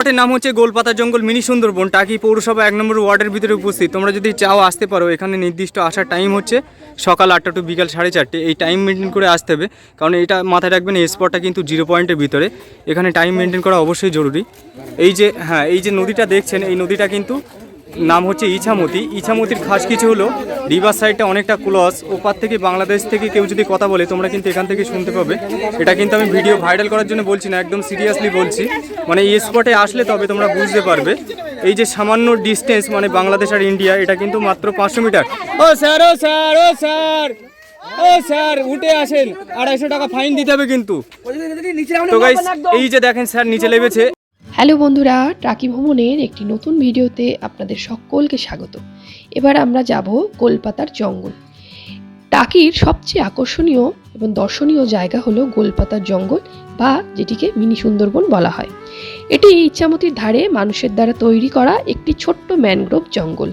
স্পটের নাম হচ্ছে গোলপাতা জঙ্গল, মিনি সুন্দরবন, টাকি পৌরসভা এক নম্বর ওয়ার্ডের ভিতরে উপস্থিত। তোমরা যদি চাও আসতে পারো, এখানে নির্দিষ্ট আসার টাইম হচ্ছে সকাল আটটা টু বিকাল সাড়ে চারটে। এই টাইম মেনটেন করে আসতে হবে, কারণ এটা মাথায় রাখবেন, এই স্পটটা কিন্তু জিরো পয়েন্টের ভিতরে। এখানে টাইম মেনটেন করা অবশ্যই জরুরি। এই যে হ্যাঁ এই যে নদীটা দেখছেন, এই নদীটা কিন্তু নাম হচ্ছে ইছামতি। ইছামতির খাস কিছু হলো রিভার সাইডটা অনেকটা ক্লস ওপার থেকে বাংলাদেশ থেকে কেউ যদি কথা বলে, তোমরা কিন্তু এখান থেকে শুনতে পাবে। এটা কিন্তু আমি ভিডিও ভাইরাল করার জন্য বলছি না, একদম সিরিয়াসলি বলছি। মানে এই স্পটে আসলে তবে তোমরা বুঝতে পারবে। এই যে সামান্য ডিস্টেন্স মানে বাংলাদেশ আর ইন্ডিয়া এটা কিন্তু মাত্র পাঁচশো মিটার। ও স্যার ও স্যার ও স্যার ও স্যার, উঠে আসেন। আড়াইশো টাকা ফাইন দিতে হবে কিন্তু। গাইস এই যে দেখেন স্যার, নিচে লেগেছে। হ্যালো বন্ধুরা, ট্রাকি ভ্রমণের একটি নতুন ভিডিওতে আপনাদের সকলকে স্বাগত। এবার আমরা যাব গোলপাতার জঙ্গল। টাকির সবচেয়ে আকর্ষণীয় এবং দর্শনীয় জায়গা হলো গোলপাতার জঙ্গল বা যেটিকে মিনি সুন্দরবন বলা হয়। এটি ইচ্ছামতির ধারে মানুষের দ্বারা তৈরি করা একটি ছোট্ট ম্যানগ্রোভ জঙ্গল।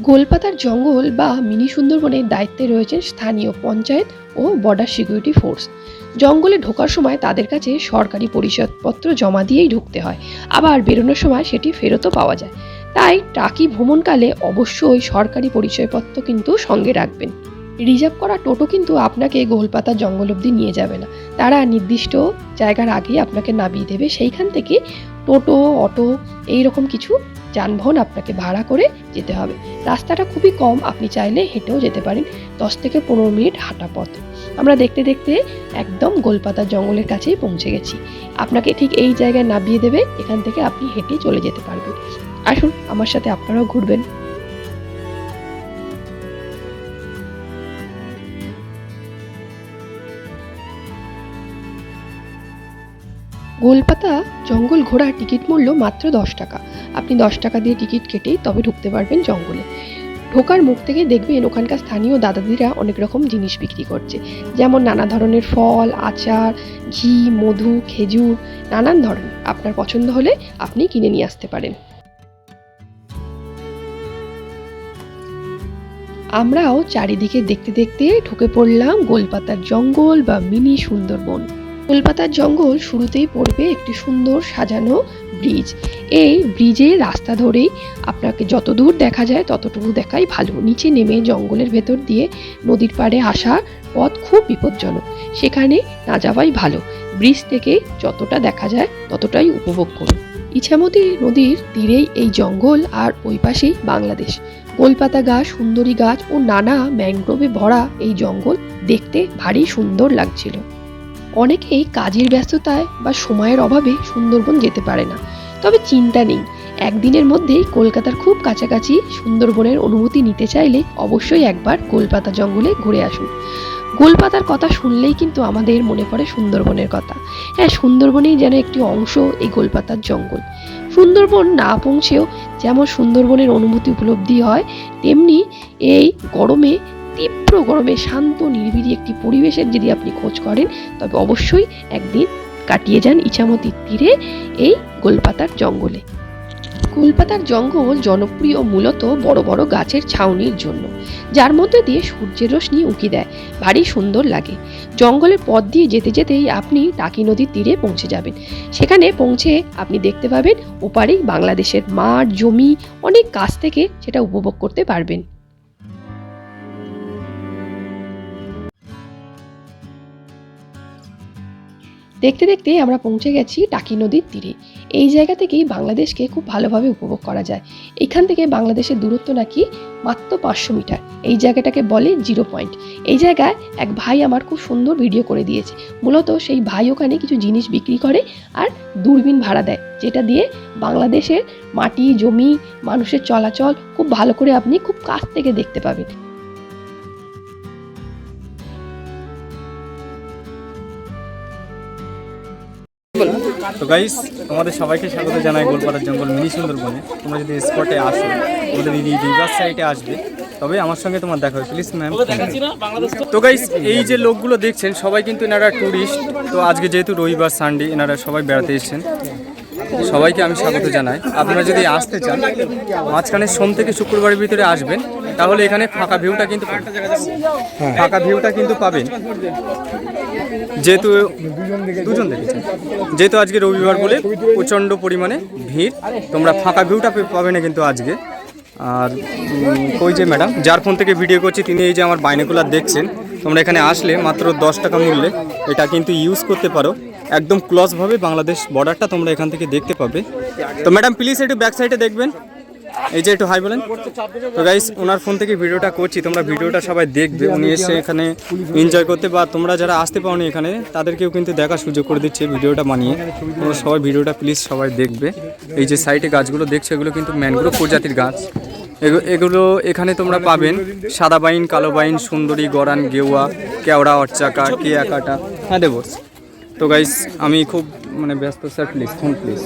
গোলপাতার জঙ্গল বা মিনি সুন্দরবনের দায়িত্বে রয়েছেন স্থানীয় পঞ্চায়েত ও বর্ডার সিকিউরিটি ফোর্স। জঙ্গলে ঢোকার সময় তাদের কাছে সরকারি পরিচয়পত্র জমা দিয়েই ঢুকতে হয়। আবার বেরোনোর সময় সেটি ফেরতও পাওয়া যায়। তাই টাকি ভ্রমণকালে অবশ্যই সরকারি পরিচয়পত্র কিন্তু সঙ্গে রাখবেন। রিজার্ভ করা টোটো কিন্তু আপনাকে গোলপাতা জঙ্গল অবধি নিয়ে যাবে না। তারা নির্দিষ্ট জায়গার আগেই আপনাকে নামিয়ে দেবে। সেইখান থেকে টোটো, অটো এই রকম কিছু যানবাহন আপনাকে ভাড়া করে যেতে হবে। রাস্তাটা খুবই কম, আপনি চাইলে হেঁটেও যেতে পারেন। দশ থেকে পনেরো মিনিট হাঁটা পথ। আমরা দেখতে দেখতে একদম গোলপাতা জঙ্গলের কাছেই পৌঁছে গেছি। আপনাকে ঠিক এই জায়গায় নামিয়ে দেবে, এখান থেকে আপনি হেঁটে চলে যেতে পারবেন। আসুন, আমার সাথে আপনারাও ঘুরবেন। গোলপাতা জঙ্গল ঘোরার টিকিট মূল্য মাত্র দশ টাকা। আপনি দশ টাকা দিয়ে টিকিট কেটেই তবে ঢুকতে পারবেন জঙ্গলে। ঢোকার মুখ থেকে দেখবেন ওখানকার স্থানীয় দাদাদিরা অনেক রকম জিনিস বিক্রি করছে। যেমন নানা ধরনের ফল, আচার, ঘি, মধু, খেজুর, নানান ধরনের। আপনার পছন্দ হলে আপনি কিনে নিয়ে আসতে পারেন। আমরাও চারিদিকে দেখতে দেখতে ঢুকে পড়লাম গোলপাতার জঙ্গল বা মিনি সুন্দরবন। গোলপাতার জঙ্গল শুরুতেই পড়বে একটি সুন্দর সাজানো ব্রিজ। এই ব্রিজে রাস্তা ধরেই আপনাকে যত দূর দেখা যায় ততটুকু দেখাই ভালো। নিচে নেমে জঙ্গলের ভেতর দিয়ে নদীর পাড়ে আসা পথ খুব বিপজ্জনক। সেখানে না যাওয়াই ভালো। ব্রিজ থেকে যতটা দেখা যায় ততটাই উপভোগ করুন। ইছামতি নদীর তীরেই এই জঙ্গল আর ওই পাশেই বাংলাদেশ। গোলপাতা গাছ, সুন্দরী গাছ ও নানা ম্যানগ্রোভে ভরা এই জঙ্গল দেখতে ভারী সুন্দর লাগছিল। অনেকেই কাজের ব্যস্ততায় বা সময়ের অভাবে সুন্দরবন যেতে পারে না। তবে চিন্তা নেই, একদিনের মধ্যেই কলকাতার খুব কাছাকাছি সুন্দরবনের অনুভূতি নিতে চাইলে অবশ্যই একবার গোলপাতা জঙ্গলে ঘুরে আসুন। গোলপাতার কথা শুনলেই কিন্তু আমাদের মনে পড়ে সুন্দরবনের কথা। হ্যাঁ সুন্দরবনেই যেন একটি অংশ এই গোলপাতার জঙ্গল। সুন্দরবন না পৌঁছেও যেমন সুন্দরবনের অনুভূতি উপলব্ধি হয়, তেমনি এই গরমে তীব্র গরমে শান্ত, নিরিবিলি একটি পরিবেশের যদি আপনি খোঁজ করেন, তবে অবশ্যই একদিন কাটিয়ে যান ইছামতির তীরে এই গোলপাতার জঙ্গলে। গোলপাতার জঙ্গল জনপ্রিয় মূলত বড় বড় গাছের ছাউনির জন্য, যার মধ্যে দিয়ে সূর্যের রশ্মি উঁকি দেয়, ভারী সুন্দর লাগে। জঙ্গলের পথ দিয়ে যেতে যেতেই আপনি টাকি নদীর তীরে পৌঁছে যাবেন। সেখানে পৌঁছে আপনি দেখতে পাবেন ওপারেই বাংলাদেশের মাঠ, জমি, অনেক কাছ থেকে সেটা উপভোগ করতে পারবেন। দেখতে দেখতে আমরা পৌঁছে গেছি টাকি নদীর তীরে। এই জায়গা থেকেই বাংলাদেশকে খুব ভালোভাবে উপভোগ করা যায়। এখান থেকে বাংলাদেশের দূরত্ব নাকি মাত্র পাঁচশো মিটার। এই জায়গাটাকে বলে জিরো পয়েন্ট। এই জায়গায় এক ভাই আমার খুব সুন্দর ভিডিও করে দিয়েছে। মূলত সেই ভাই ওখানে কিছু জিনিস বিক্রি করে আর দূরবীন ভাড়া দেয়, যেটা দিয়ে বাংলাদেশের মাটি, জমি, মানুষের চলাচল খুব ভালো করে আপনি খুব কাছ থেকে দেখতে পাবেন। তো গাইস তোমাদের সবাইকে স্বাগত জানাই গোলপাতার জঙ্গল মিনি সুন্দরবনে। তোমরা যদি স্পটে আসো তোমাদের রিভার সাইডে আসবে। তবে আমার সঙ্গে তোমার দেখা হবে প্লিজ ম্যাম তো। গাইস এই যে লোকগুলো দেখছেন সবাই কিন্তু এনারা ট্যুরিস্ট তো আজকে যেহেতু রবিবার সানডে এনারা সবাই বেড়াতে এসেছেন। সবাইকে আমি স্বাগত জানাই। আপনারা যদি আসতে চান মাঝখানে সোম থেকে শুক্রবারের ভিতরে আসবেন। তাহলে এখানে ফাঁকা ভিউটা কিন্তু ফাঁকা ভিউটা কিন্তু পাবেন। যেহেতু দুজন দেখেছেন। যেহেতু আজকে রবিবার বলে প্রচণ্ড পরিমাণে ভিড় তোমরা ফাঁকা ভিউটা পাবে না কিন্তু আজকে। আর কই যে ম্যাডাম যার ফোন থেকে ভিডিও করছি তিনি এই যে আমার বাইনাকুলার দেখছেন। তোমরা এখানে আসলে মাত্র দশ টাকা মূল্যে এটা কিন্তু ইউজ করতে পারো। একদম ক্লসভাবে বাংলাদেশ বর্ডারটা তোমরা এখান থেকে দেখতে পাবে। তো ম্যাডাম প্লিজ একটু ব্যাক সাইডে দেখবেন। এই যে একটু হাই বলেন। তো গাইস ওনার ফোন থেকে ভিডিওটা করছি, তোমরা ভিডিওটা সবাই দেখবে। উনি এসে এখানে এনজয় করতে বা তোমরা যারা আসতে পারোনি এখানে, তাদেরকেও কিন্তু দেখার সুযোগ করে দিচ্ছে ভিডিওটা বানিয়ে। তোমরা সবাই ভিডিওটা প্লিজ সবাই দেখবে। এই যে সাইডে গাছগুলো দেখছ, এগুলো কিন্তু ম্যানগ্রোভ প্রজাতির গাছ। এগুলো এখানে তোমরা পাবেন সাদা বাইন, কালো বাইন, সুন্দরী, গরান গেওয়া কেওড়া, অরচাকা কেয়া কাটা হ্যাঁ দেবো। তো গাইস আমি খুব মানে ব্যস্ত স্যার প্লিজ ফোন প্লিজ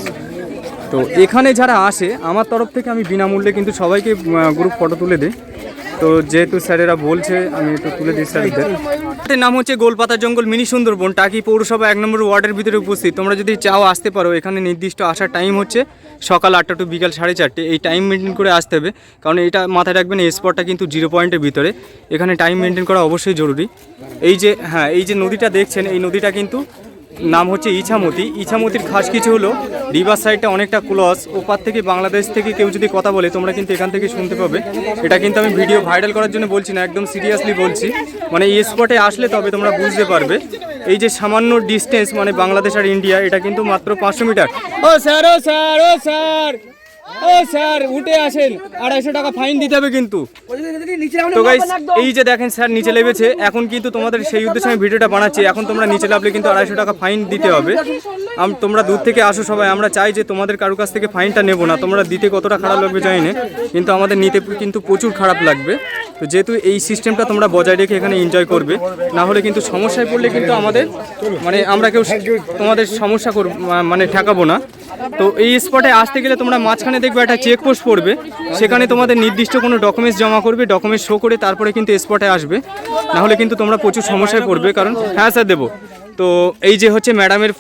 তো এখানে যারা আসে, আমার তরফ থেকে আমি বিনামূল্যে কিন্তু সবাইকে গ্রুপ ফটো তুলে দিই। তো যেহেতু স্যারেরা বলছে, আমি একটু তুলে দিই স্যারদের। এটার নাম হচ্ছে গোলপাতা জঙ্গল মিনি সুন্দরবন, টাকি পৌরসভা এক নম্বর ওয়ার্ডের ভিতরে উপস্থিত। তোমরা যদি চাও আসতে পারো, এখানে নির্দিষ্ট আসার টাইম হচ্ছে সকাল আটটা টু বিকাল সাড়ে চারটে। এই টাইম মেনটেন করে আসতে হবে, কারণ এটা মাথায় রাখবেন, এই স্পটটা কিন্তু জিরো পয়েন্টের ভিতরে। এখানে টাইম মেনটেন করা অবশ্যই জরুরি। এই যে হ্যাঁ এই যে নদীটা দেখছেন, এই নদীটা কিন্তু নাম হচ্ছে ইছামতি। ইছামতির খাস কিছু হলো রিভার সাইডটা অনেকটা ক্লস ওপার থেকে বাংলাদেশ থেকে কেউ যদি কথা বলে, তোমরা কিন্তু এখান থেকে শুনতে পাবে। এটা কিন্তু আমি ভিডিও ভাইরাল করার জন্য বলছি না, একদম সিরিয়াসলি বলছি। মানে এই স্পটে আসলে তবে তোমরা বুঝতে পারবে। এই যে সামান্য ডিস্টেন্স মানে বাংলাদেশ আর ইন্ডিয়া এটা কিন্তু মাত্র পাঁচশো মিটার। ও স্যার ও স্যার ও স্যার! ও স্যার, উঠে আসেন। আড়াইশো টাকা ফাইন দিতে হবে কিন্তু। তো গাইস এই যে দেখেন স্যার, নিচে লেবেছে এখন কিন্তু তোমাদের সেই উদ্দেশ্যে আমি ভিডিওটা বানাচ্ছি। এখন তোমরা নিচে নামলে কিন্তু আড়াইশো টাকা ফাইন দিতে হবে। তোমরা দূর থেকে আসো সবাই। আমরা চাই যে তোমাদের কারও কাছ থেকে ফাইনটা নেব না। তোমরা দিতে কতটা খারাপ লাগবে জানি কিন্তু আমাদের নিতে কিন্তু প্রচুর খারাপ লাগবে। তো যেহেতু এই সিস্টেমটা তোমরা বজায় রেখে এখানে এনজয় করবে, না হলে কিন্তু সমস্যায় পড়লে কিন্তু আমাদের মানে আমরা কেউ তোমাদের সমস্যা করব মানে ঠেকাবো না। তো এই স্পটে আসতে গেলে তোমরা মাঝখানে দেখবে একটা চেকপোস্ট পড়বে। সেখানে তোমাদের নির্দিষ্ট কোনো ডকুমেন্টস জমা করবে ডকুমেন্টস শো করে তারপরে কিন্তু স্পটে আসবে। না হলে কিন্তু তোমরা প্রচুর সমস্যায় পড়বে, কারণ হ্যাঁ স্যার, দেবো। তো এই যে হচ্ছে ম্যাডামের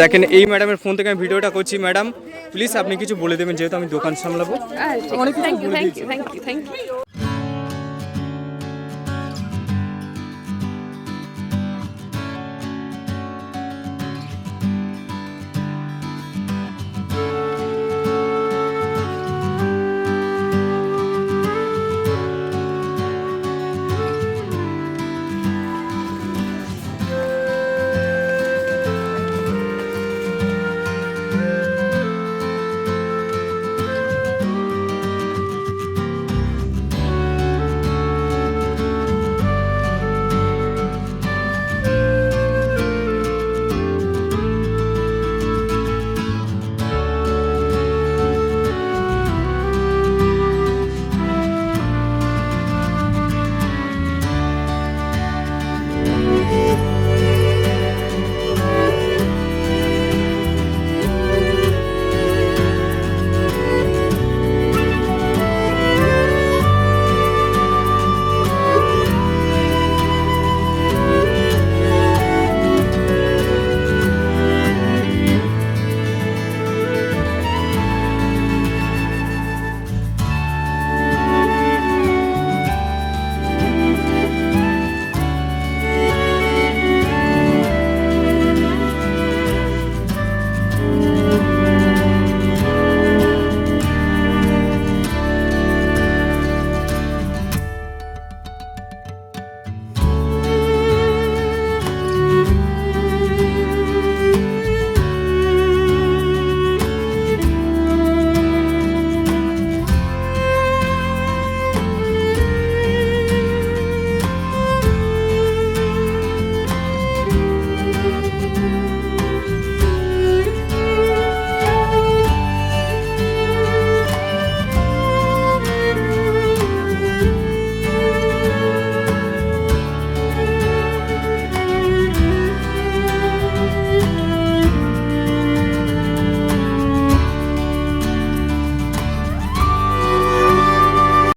দেখেন, এই ম্যাডামের ফোন থেকে আমি ভিডিওটা করছি। ম্যাডাম প্লিজ আপনি কিছু বলে দেবেন, যেহেতু আমি দোকান সামলাবো।